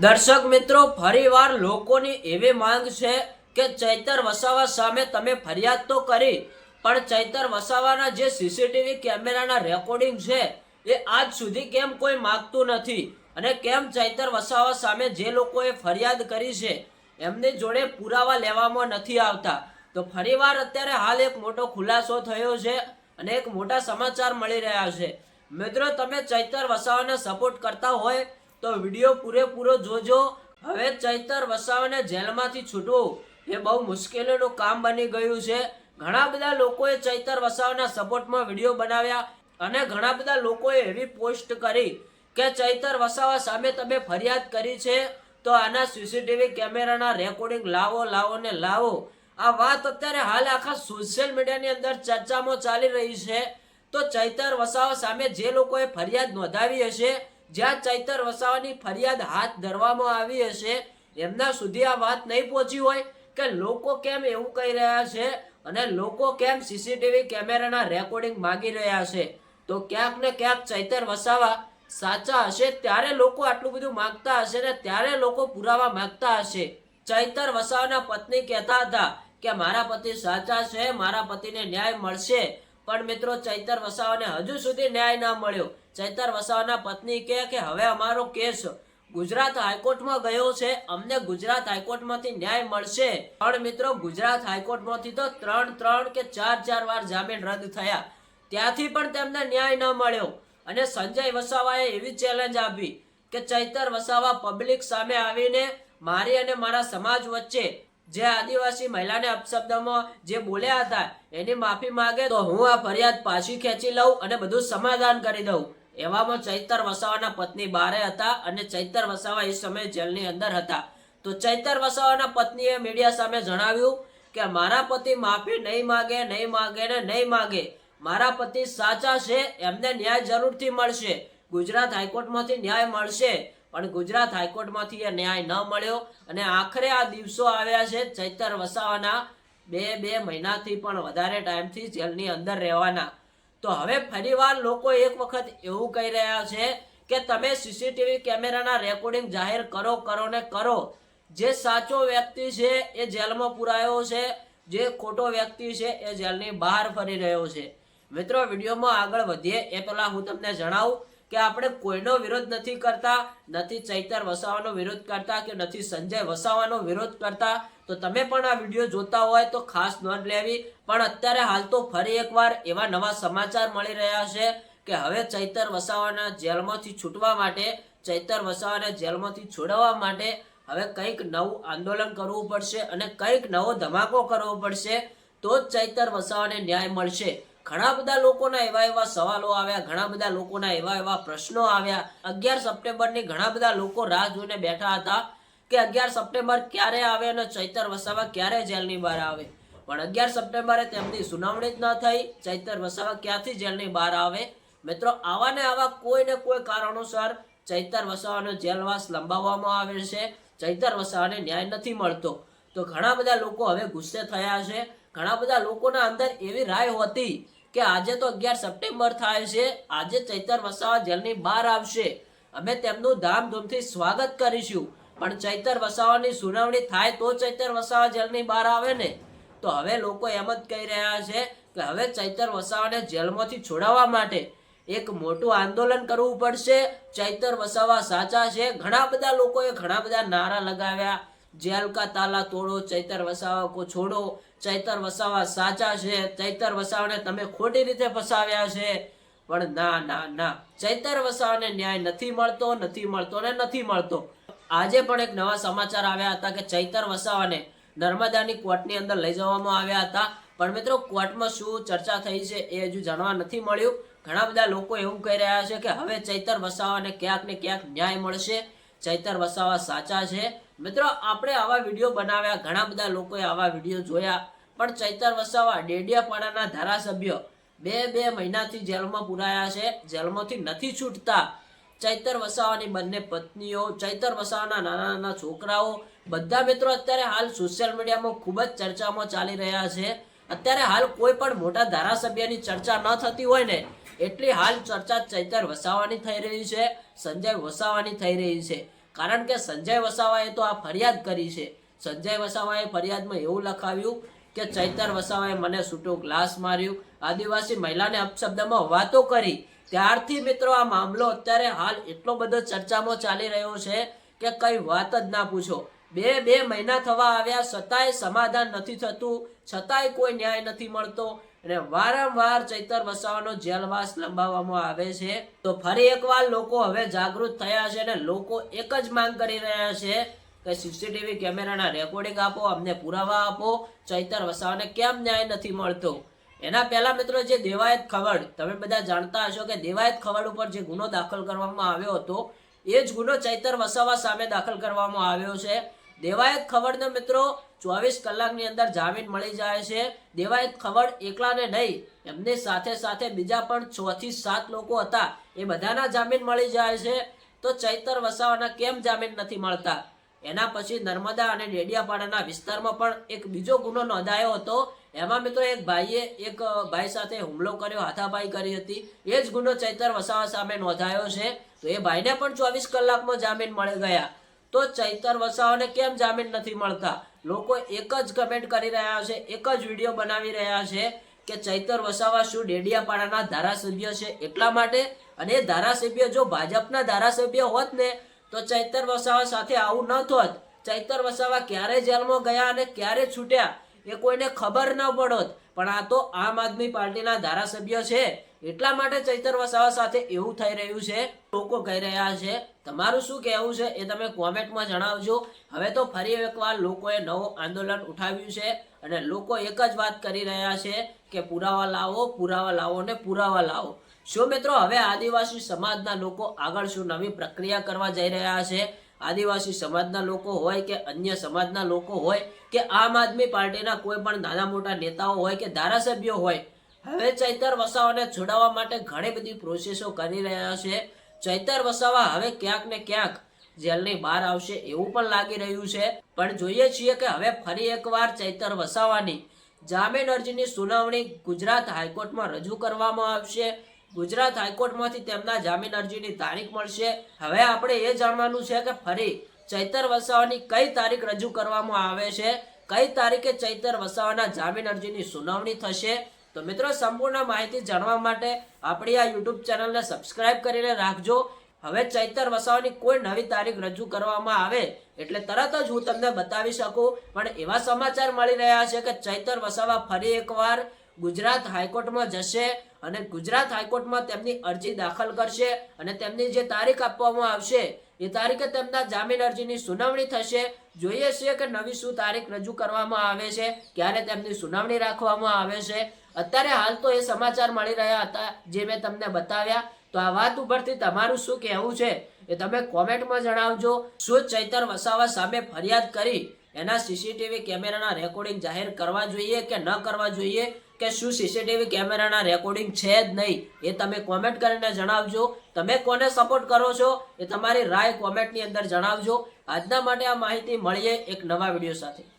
દર્શક મિત્રો, ફરીવાર લોકોની એવી માંગ છે કે ચૈતર વસાવા સામે તમે ફરિયાદ તો કરી, પણ ચૈતર વસાવાના જે સીસીટીવી કેમેરાના રેકોર્ડિંગ છે, એ આજ સુધી કેમ કોઈ માગતું નથી? અને કેમ ચૈતર વસાવા સામે જે લોકોએ ફરિયાદ કરી છે, એમની જોડે પુરાવા લેવામાં નથી આવતા? તો ફરીવાર અત્યારે હાલ એક મોટો ખુલાસો થયો છે અને એક મોટા સમાચાર મળી રહ્યા છે. મિત્રો, તમે ચૈતર વસાવાને સપોર્ટ કરતા હોય તો વીડિયો પૂરેપૂરો જોજો. હવે ચૈતર વસાવાને જેલમાંથી છૂટવું, એ બહુ મુશ્કેલીનું કામ બની ગયું છે. ઘણા બધા લોકોએ ચૈતર વસાવાના સપોર્ટમાં વીડિયો બનાવ્યા અને ઘણા બધા લોકોએ એવી પોસ્ટ કરી કે ચૈતર વસાવા સામે તમે ફરિયાદ કરી છે, તો આના સીસીટીવી કેમેરાના રેકોર્ડિંગ લાવો લાવો ને લાવો. આ વાત અત્યારે હાલ આખા સોશિયલ મીડિયાની અંદર ચર્ચામાં ચાલી રહી છે. તો ચૈતર વસાવા સામે જે લોકોએ ફરિયાદ નોંધાવી હશે જ્યાં ચૈતર વસાવાની ફરિયાદ હાથ ધરવામાં આવી હશે, એમના સુધી આ વાત નહીં પહોંચી હોય કે લોકો કેમ એવું કહી રહ્યા છે અને લોકો કેમ સીસીટીવી કેમેરાના રેકોર્ડિંગ માગી રહ્યા છે. તો ક્યાંક ને ક્યાંક ચૈતર વસાવા સાચા હશે, ત્યારે લોકો આટલું બધું માગતા હશે ને ત્યારે લોકો પુરાવા માગતા હશે. ચૈતર વસાવાના પત્ની કહેતા હતા કે મારા પતિ સાચા છે, મારા પતિને ન્યાય મળશે. પણ મિત્રો, ચૈતર વસાવાને હજુ સુધી ન્યાય ના મળ્યો. ચૈતર વસાવાના પત્ની કહે કે, હવે અમારો કેસ ગુજરાત હાઈકોર્ટમાં ગયો છે. અમને ગુજરાત હાઈકોર્ટમાંથી ન્યાય મળશે. પણ મિત્રો ગુજરાત હાઈકોર્ટમાંથી તો ત્રણ ત્રણ કે ચાર ચાર વાર જામીન રદ થયા. ત્યાંથી પણ તેમને ન્યાય ન મળ્યો. અને સંજય વસાવાએ એવી ચેલેન્જ આપી કે, ચૈતર વસાવા પબ્લિક સામે આવીને મારી અને મારા સમાજ વચ્ચે જે આદિવાસી મહિલાને અપશબ્દમાં જે બોલ્યા હતા, એની માફી માંગે તો હું આ ફરિયાદ પાછી ખેંચી લઉં અને બધું સમાધાન કરી દઉં. એવામાં ચૈતર વસાવાના પત્ની બારે હતા અને ચૈતર વસાવા એ સમયે જેલની અંદર હતા. તો ચૈતર વસાવાના પત્નીએ મીડિયા સામે જણાવ્યું કે, મારા પતિ માફી નહીં માગે નહીં માગે ને નહીં માગે. મારા પતિ સાચા છે, એમને ન્યાય જરૂરથી મળશે. ગુજરાત હાઈકોર્ટમાંથી ન્યાય મળશે. પણ ગુજરાત હાઈકોર્ટમાંથી એ ન્યાય ન મળ્યો અને આખરે આ દિવસો આવ્યા છે ચૈતર વસાવાના બે બે મહિનાથી પણ વધારે ટાઈમથી જેલની અંદર રહેવાના. તો હવે ફરીવાર લોકો એક વખત એવું કહી રહ્યા છે કે તમે સીસીટીવી કેમેરાના રેકોર્ડિંગ જાહેર કરો કરો ને કરો. જે સાચો વ્યક્તિ છે એ જેલમાં પુરાયો છે, જે ખોટો વ્યક્તિ છે એ જેલની બહાર ફરી રહ્યો છે. મિત્રો, વિડીયોમાં આગળ વધીએ. એ પહેલાં હું તમને જણાવું કે આપણે કોઈનો વિરોધ નથી કરતા, નથી ચૈતર વસાવાનો વિરોધ કરતા કે નથી સંજય વસાવાનો વિરોધ કરતા, તો તમે પણ આ વીડિયો જોતા હોય તો ખાસ નોંધ લેવી. પણ અત્યારે હાલ તો ફરી એકવાર એવા નવા સમાચાર મળી રહ્યા છે કે હવે ચૈતર વસાવાના જેલમાંથી છૂટવા માટે, ચૈતર વસાવાને જેલમાંથી છોડાવવા માટે હવે કંઈક નવું આંદોલન કરવું પડશે અને કંઈક નવો ધમાકો કરવો પડશે, તો જ ચૈતર વસાવાને ન્યાય મળશે. ઘણા બધા લોકોના એવા એવા સવાલો આવ્યા, ઘણા બધા લોકોના એવા એવા પ્રશ્નો આવ્યા. અગિયાર સપ્ટેમ્બરની ઘણા બધા લોકો રાહ જોઈને બેઠા હતા કે અગિયાર સપ્ટેમ્બર ક્યારે આવે અને ચૈતર વસાવા ક્યારે જેલની બહાર આવે. પણ અગિયાર સપ્ટેમ્બરે તેમની સુનાવણી જ ન થઈ. ચૈતર વસાવા ક્યાંથી જેલની બહાર આવે? મિત્રો, આવા ને આવા કોઈ ને કોઈ કારણોસર ચૈતર વસાવાનો જેલવાસ લંબાવવામાં આવે છે. ચૈતર વસાવાને ન્યાય નથી મળતો. તો ઘણા બધા લોકો હવે ગુસ્સે થયા છે. ઘણા બધા લોકોના અંદર એવી રાય હતી કે આજે તો અગિયાર સપ્ટેમ્બર થાય છે, આજે ચૈતર વસાવા જેલની બહાર આવશે. અમે તેમનું ધામધૂમથી સ્વાગત કરીશું. પણ ચૈતર વસાવાની સુનાવણી થાય તો ચૈતર વસાવા જેલની બહાર આવે ને? તો હવે લોકો એમ જ કહી રહ્યા છે કે હવે ચૈતર વસાવાને જેલમાંથી છોડાવવા માટે એક મોટું આંદોલન કરવું પડશે. ચૈતર વસાવા સાચા છે. ઘણા બધા લોકોએ ઘણા બધા નારા લગાવ્યા. જેલ કા તાલા તોડો, ચૈતર વસાવા કો છોડો. ચૈતર વસાવા સાચા છે, ચૈતર વસાવાને તમે ખોટી રીતે ફસાવ્યા છે. પણ ના ના ના. ચૈતર વસાવાને ન્યાય નથી મળતો નથી મળતો ને નથી મળતો. આજે પણ એક નવા સમાચાર આવ્યા હતા કે ચૈતર વસાવાને નર્મદાની કોર્ટની અંદર લઈ જવામાં આવ્યા હતા. પણ મિત્રો, કોર્ટમાં શું ચર્ચા થઈ છે એ હજુ જાણવા નથી મળ્યું. ઘણા બધા લોકો એવું કહી રહ્યા છે કે હવે ચૈતર વસાવાને ક્યાંક ને ક્યાંક ન્યાય મળશે. ચૈતર વસાવા સાચા છે. મિત્રો, આપણે આવા વીડિયો બનાવ્યા, ઘણા બધા લોકોએ આવા વીડિયો જોયા, પણ ચૈતર વસાવા, ડેડિયાપાડાના ધારાસભ્ય, બે બે મહિનાથી જેલમાં પુરાયા છે, જેલમાંથી નથી છૂટતા. ચૈતર વસાવાની બંને પત્નીઓ, ચૈતર વસાવાના નાના નાના છોકરાઓ, બધા મિત્રો અત્યારે હાલ સોશિયલ મીડિયામાં ખૂબ જ ચર્ચામાં ચાલી રહ્યા છે. અત્યારે હાલ કોઈ પણ મોટા ધારાસભ્યની ચર્ચા ન થતી હોય ને, એટલી હાલ ચર્ચા ચૈતર વસાવાની થઈ રહી છે, સંજય વસાવાની થઈ રહી છે. કારણ કે સંજય વસાવાએ તો આ ફરિયાદ કરી છે. સંજય વસાવાએ ફરિયાદમાં એવું લખાવ્યું કે ચૈતર વસાવાએ મને છૂટો ગ્લાસ માર્યું. આદિવાસી મહિલાને અપશબ્દમાં વાતો કરી. ત્યારથી મિત્રો આ મામલો અત્યારે હાલ એટલો બધો ચર્ચામાં ચાલી રહ્યો છે કે કઈ વાત જ ના પૂછો. બે બે મહિના થવા આવ્યા, છતાંય સમાધાન નથી થતું, છતાંય કોઈ ન્યાય નથી મળતો. અને વારંવાર ચૈતર વસાવાનો જેલવાસ લંબાવવામાં આવે છે. તો ફરી એકવાર લોકો હવે જાગૃત થયા છે અને લોકો એક જ માંગ કરી રહ્યા છે કે સીસીટીવી કેમેરાના રેકોર્ડિંગ આપો, અમને પુરાવા આપો. ચૈતર વસાવાને કેમ ન્યાય નથી મળતો? એના પહેલા મિત્રો જે દેવાયત ખવડ, તમે બધા જાણતા હશો કે દેવાયત ખવડ ઉપર જે ગુનો દાખલ કરવામાં આવ્યો હતો, એ જ ગુનો ચૈતર વસાવા સામે દાખલ કરવામાં આવ્યો છે. દેવાયત ખવડનો મિત્રો ચોવીસ કલાકની અંદર જામીન મળી જાય છે. દેવાયત ખવડ એકલાને નહીં, એમની સાથે સાથે બીજા પણ છ થી સાત લોકો હતા. એ બધાના જામીન મળી જાય છે. તો ચૈતર વસાવાના કેમ જામીન નથી મળતા? એના પછી નર્મદા અને ડેડિયાપાડાના વિસ્તારમાં પણ એક બીજો ગુનો નોંધાયો હતો. એમાં મિત્રો એક ભાઈએ એક ભાઈ સાથે હુમલો કર્યો, હાથાપાઈ કરી હતી. એ જ ગુનો ચૈતર વસાવા સામે નોંધાયો છે. તો એ ભાઈને પણ ચોવીસ કલાકમાં જામીન મળી ગયા. તો ચૈતર વસાવાને કેમ જામીન નથી મળતા? લોકો એક જ કમેન્ટ કરી રહ્યા છે, એક જ વીડિયો બનાવી રહ્યા છે કે ચૈતર વસાવા શું ડેડિયાપાડાના ધારાસભ્ય છે એટલા માટે અને એ ધારાસભ્ય જો ભાજપના ધારાસભ્ય હોત ને, તો ચૈતર વસાવા સાથે આવું ન થોત. ચૈતર વસાવા ક્યારે જેલમાં ગયા અને ક્યારે છૂટ્યા એ કોઈને ખબર ન પડોત. પણ આ તો આમ આદમી પાર્ટીના ધારાસભ્ય છે. એટલા માટે ચૈતર વસાવા સાથે એવું થઈ રહ્યું છે, લોકો કહી રહ્યા છે, તમારું શું કહેવું છે એ તમે કોમેન્ટમાં જણાવજો. હવે તો ફરી એકવાર લોકોએ નવું આંદોલન ઉઠાવ્યું છે અને લોકો એક જ વાત કરી રહ્યા છે કે પુરાવા લાવો પુરાવા લાવો ને પુરાવા લાવો. શું મિત્રો, હવે આદિવાસી સમાજના લોકો આગળ શું નવી પ્રક્રિયા કરવા જઈ રહ્યા છે? આદિવાસી સમાજના લોકો હોય કે અન્ય સમાજના લોકો હોય કે આમ આદમી પાર્ટીના કોઈ પણ નાના મોટા નેતાઓ હોય કે ધારાસભ્યો હોય હવે ચૈતર વસાવાને છોડાવવા માટે ઘણી બધી પ્રોસેસો કરી રહ્યા છે. ચૈતર વસાવા હવે ક્યાંક ને ક્યાંક જેલની બહાર આવશે એવું પણ લાગી રહ્યું છે. પણ જોઈએ છીએ કે હવે ફરી એકવાર ચૈતર વસાવાની જામીન અરજીની સુનાવણી ગુજરાત હાઈકોર્ટમાં રજૂ કરવામાં આવશે. ગુજરાત હાઈકોર્ટમાંથી તેમના જામીન અરજીની તારીખ મળશે. હવે આપણે એ જાણવાનું છે કે ફરી ચૈતર વસાવાની કઈ તારીખ રજૂ કરવામાં આવે છે? કઈ તારીખે ચૈતર વસાવાના જામીન અરજીની સુનાવણી થશે? તો મિત્રો, સંપૂર્ણ માહિતી જાણવા માટે આપણી આ યુટ્યુબ ચેનલને સબસ્ક્રાઇબ કરીને રાખજો. હવે ચૈતર વસાવાની કોઈ નવી તારીખ રજૂ કરવામાં આવે એટલે તરત જ હું તમને બતાવી શકું. પણ એવા સમાચાર મળી રહ્યા છે કે ચૈતર વસાવા ફરી એકવાર ગુજરાત હાઈકોર્ટમાં જશે અને ગુજરાત હાઈકોર્ટમાં તેમની અરજી દાખલ કરશે અને તેમની જે તારીખ આપવામાં આવશે એ તારીખે તેમના જામીન અરજીની સુનાવણી થશે. જોઈએ છીએ કે નવી શું તારીખ રજૂ કરવામાં આવે છે, ક્યારે તેમની સુનાવણી રાખવામાં આવે છે. અત્યારે હાલ તો એ સમાચાર મળી રહ્યા હતા જે મેં તમને બતાવ્યા. તો આ વાત ઉપરથી તમારું શું કહેવું છે એ તમે કોમેન્ટમાં જણાવજો. શું ચૈતર વસાવા સામે ફરિયાદ કરી? એના સીસીટીવી કેમેરાના રેકોર્ડિંગ જાહેર કરવા જોઈએ કે ન કરવા જોઈએ? કે શું સીસીટીવી કેમેરાના રેકોર્ડિંગ છે જ નહીં એ તમે કોમેન્ટ કરીને જણાવજો. તમે કોને સપોર્ટ કરો છો એ તમારી રાય કોમેન્ટની અંદર જણાવજો. આજના માટે આ માહિતી મળીએ એક નવા વીડિયો સાથે.